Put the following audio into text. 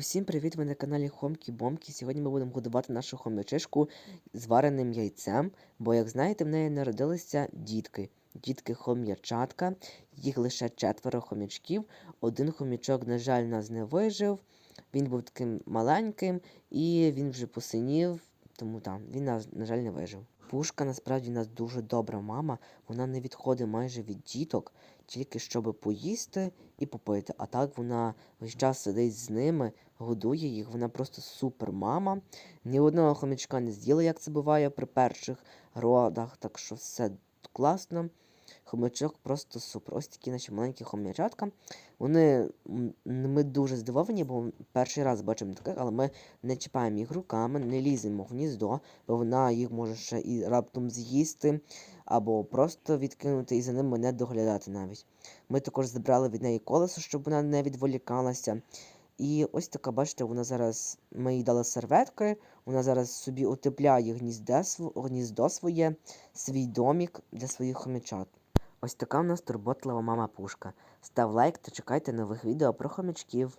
Усім привіт! Ви на каналі Хомкі Бомкі. Сьогодні ми будемо годувати нашу хомячишку з вареним яйцем, бо, як знаєте, в неї народилися дітки. Дітки хом'ячатка, їх лише четверо хомячків. Один хомячок, на жаль, нас не вижив. Він був таким маленьким і він вже посинів, тому там він, на, на жаль, не вижив. Пушка насправді у нас дуже добра мама, вона не відходить майже від діток, тільки щоб поїсти і попити. А так вона весь час сидить з ними, годує їх. Вона просто супер мама. Ні одного хомячка не з'їла, як це буває при перших родах, так що все класно. Хомячок просто супер. Ось такі наші маленькі хомячатка. Вони ми дуже здивовані, бо перший раз бачимо таких, але ми не чіпаємо їх руками, не ліземо в гніздо, бо вона їх може ще і раптом з'їсти, або просто відкинути і за ними не доглядати навіть. Ми також забрали від неї колесо, щоб вона не відволікалася. І ось така, бачите, вона зараз, ми їй дали серветки, вона зараз собі утепляє гніздо своє, свій домік для своїх хомячат. Ось така у нас турботлива мама Пушка. Став лайк та чекайте нових відео про хомячків.